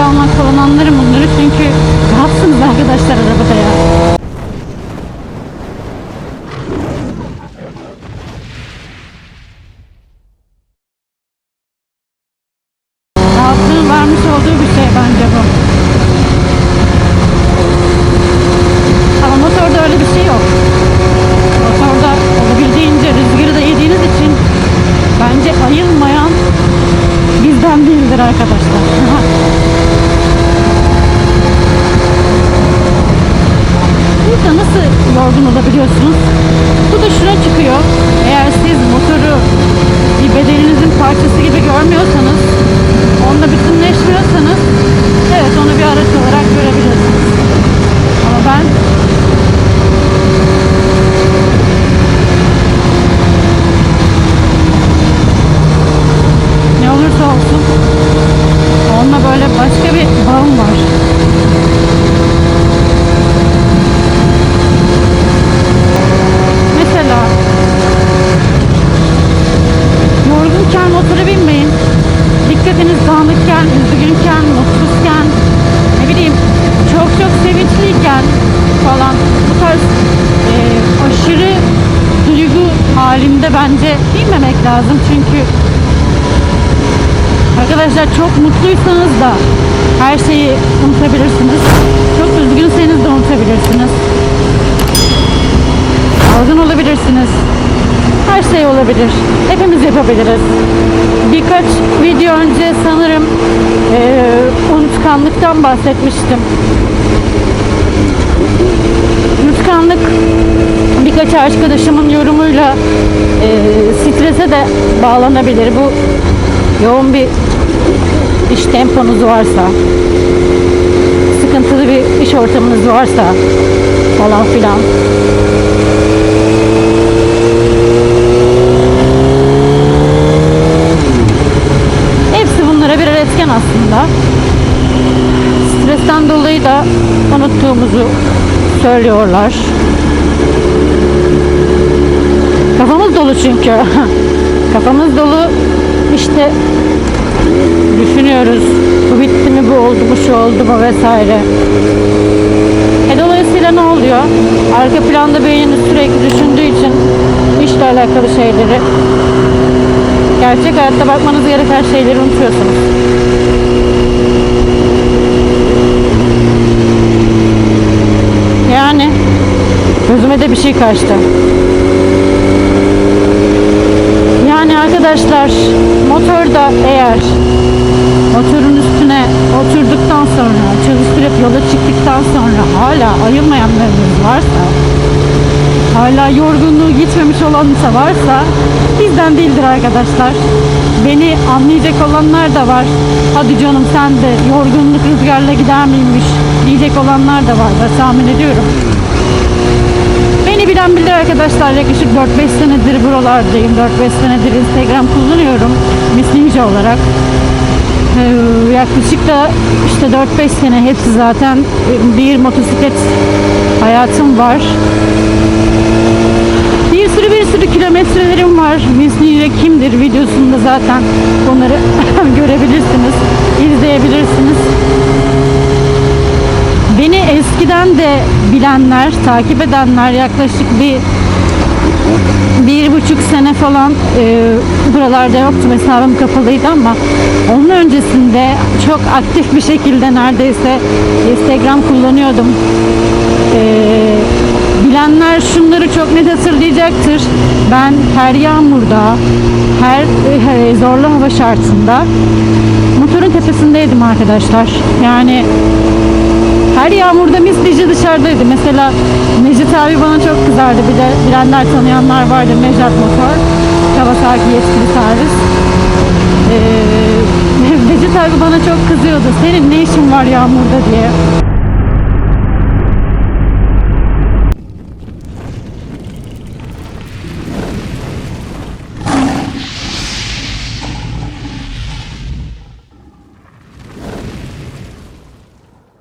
almak falan anlarım bunları çünkü rahatsınız arkadaşlar arabada ya. Rahatlığın vermiş olduğu bir şey bence bu. Ama motorda öyle bir şey yok. Motorda olabildiğince rüzgarı da için bence ayılmayan bizden değildir arkadaşlar. Nasıl yorgun olabiliyorsunuz? Bu da şuna çıkıyor. Eğer siz motoru bir bedeninizin parçası gibi görmüyorsanız, onunla bütünleşmiyorsanız evet onu bir araç olarak görebilirsiniz. Ama ben ne olursa olsun onunla böyle başka bir bağım var. Mesela yorgunken motora binmeyin. Dikkatiniz dağınıkken, üzgünken, mutsuzken, ne bileyim çok çok sevinçliyken falan bu tarz e, aşırı duygu halinde bence binmemek lazım çünkü Arkadaşlar çok mutluysanız da her şeyi unutabilirsiniz. Çok üzgünseniz de unutabilirsiniz. Yorgun olabilirsiniz. Her şey olabilir. Hepimiz yapabiliriz. Birkaç video önce sanırım eee, unutkanlıktan bahsetmiştim. Unutkanlık birkaç arkadaşımın yorumuyla eee, strese de bağlanabilir. Bu yoğun bir iş temponuz varsa, sıkıntılı bir iş ortamınız varsa falan filan. Aslında. Stresten dolayı da unuttuğumuzu söylüyorlar. Kafamız dolu çünkü. Kafamız dolu işte düşünüyoruz. Bu bitti mi, bu oldu mu, şu oldu mu vesaire. E dolayısıyla ne oluyor? Arka planda beyniniz sürekli düşündüğü için işle alakalı şeyleri gerçek hayatta bakmanız gereken şeyleri unutuyorsunuz. Yani gözüme de bir şey kaçtı. Yani arkadaşlar motorda eğer motorun üstüne oturduktan sonra çalıştırıp yola çıktıktan sonra hala ayılmayanlarınız varsa hala yorgunluğu gitmemiş olansa varsa bizden değildir arkadaşlar. Beni anlayacak olanlar da var. Hadi canım sen de yorgunluk rüzgarla gider miymiş diyecek olanlar da var. Ben tahmin ediyorum. Beni bilen bilir arkadaşlar yaklaşık 4-5 senedir buralardayım. 4-5 senedir Instagram kullanıyorum. Miss Ninja olarak. Ee, yaklaşık da işte 4-5 sene hepsi zaten bir motosiklet hayatım var. Bir sürü bir sürü kilometrelerim var. Ninja kimdir videosunda zaten onları görebilirsiniz, izleyebilirsiniz. Beni eskiden de bilenler, takip edenler yaklaşık bir bir buçuk sene falan e, buralarda yoktu. Hesabım kapalıydı ama onun öncesinde çok aktif bir şekilde neredeyse Instagram kullanıyordum. E, bilenler şunları çok net hatırlayacaktır. Ben her yağmurda, her e, zorlu hava şartında motorun tepesindeydim arkadaşlar. Yani her yağmurda mislici dışarıdaydı. Mesela Necdet abi bana çok kızardı. Bir de bilenler tanıyanlar vardır. Nejat Motor. Kawasaki yetkili servis. Ee, Necdet abi bana çok kızıyordu. Senin ne işin var yağmurda diye.